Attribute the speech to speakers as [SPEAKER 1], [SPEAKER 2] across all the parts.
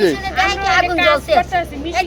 [SPEAKER 1] বাইরে বাতো
[SPEAKER 2] ব্যাংকে আগুন জ্বলছে এই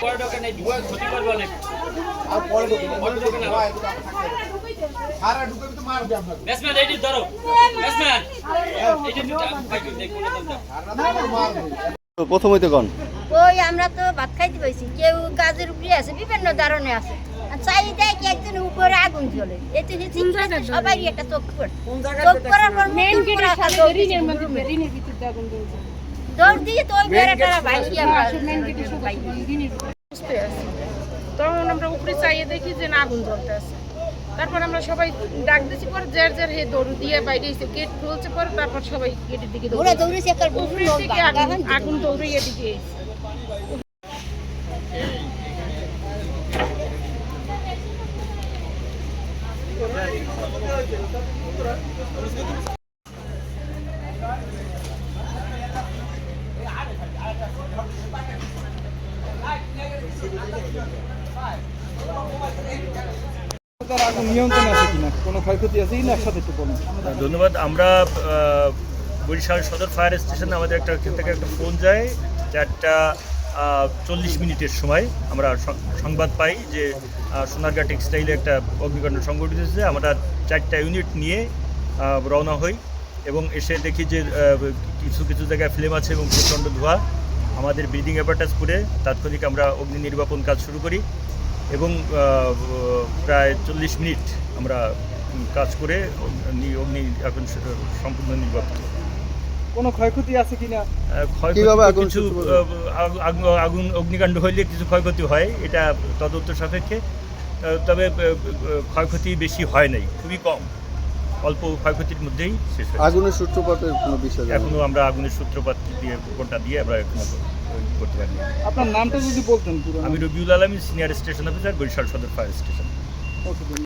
[SPEAKER 2] তো
[SPEAKER 3] ব্যাটসম্যান এইটি ধরো ব্যাটসম্যান এইটি
[SPEAKER 4] প্রথম হইতে কোন?
[SPEAKER 2] ওই আমরা তো ভাত খাইতে পাইছি। কেউ গাছের উপরে আছে বিভিন্ন ধরনের আছে। দেয় কি একজন উপরে আগুন জ্বলে। এতে হচ্ছে সবাই একটা চোখ পড়ে। চোখ পড়ার পর মেন গেটের সাথে রিনের মধ্যে রিনের ভিতরে আগুন জ্বলছে। দৌড় দিয়ে তো ওই সাথে
[SPEAKER 5] বুঝতে আছি তখন আমরা উপরে চাইয়ে দেখি যে না আগুন জ্বলতে আছে। তারপর আমরা সবাই ডাক দিছি পরে যার যার হে দৌড় দিয়ে বাইরে এসে গেট খুলছে পরে তারপর সবাই গেটের দিকে দৌড়ে
[SPEAKER 2] দৌড়েছে একটা
[SPEAKER 5] উপরে থেকে আগুন আগুন দৌড়ে এদিকে এসে।
[SPEAKER 4] নিয়ন্ত্রণ আছে কিনা? কোনো ক্ষয়ক্ষতি আছে? কিনা একসাথে একটু বলুন।
[SPEAKER 6] ধন্যবাদ। আমরা বরিশাল সদর ফায়ার স্টেশনে আমাদের একটা থেকে একটা ফোন যায় একটা
[SPEAKER 1] চল্লিশ মিনিটের সময় আমরা সংবাদ পাই যে সোনারগাঁ টেক্সটাইলে একটা অগ্নিকাণ্ড সংঘটিত হয়েছে। আমরা চারটা ইউনিট নিয়ে রওনা হই এবং এসে দেখি যে কিছু কিছু জায়গায় ফ্লেম আছে এবং প্রচণ্ড ধোঁয়া। আমাদের ব্রিদিং অ্যাপারটাস করে তাৎক্ষণিক আমরা অগ্নি নির্বাপন কাজ শুরু করি। এবং প্রায় চল্লিশ মিনিট আমরা কাজ করে অগ্নি অগ্নি এখন সম্পূর্ণ নির্বাপন
[SPEAKER 4] কোনো ক্ষয়ক্ষতি আছে কিনা
[SPEAKER 1] আহ, ক্ষয়ক্ষতি
[SPEAKER 6] আগুন
[SPEAKER 1] কিছু আগুন অগ্নিকাণ্ড হইলে কিছু ক্ষয়ক্ষতি হয় এটা তদন্ত সাপেক্ষে। তবে ক্ষয়ক্ষতি বেশি হয় নাই খুবই কম। অল্প ক্ষয়ক্ষতির মধ্যেই শেষ হয়
[SPEAKER 6] আগুনের সূত্রপাতের কোনো বিষয় জানেন?
[SPEAKER 1] এখনও আমরা আগুনের সূত্রপাত দিয়ে কোনটা দিয়ে আমরা এখনও করতে পারি।
[SPEAKER 4] আপনার নামটা যদি বলতেন পুরো
[SPEAKER 1] আমি রবিউল আলমী সিনিয়র স্টেশন অফিসার বরিশাল সদর ফায়ার স্টেশন
[SPEAKER 4] ওকে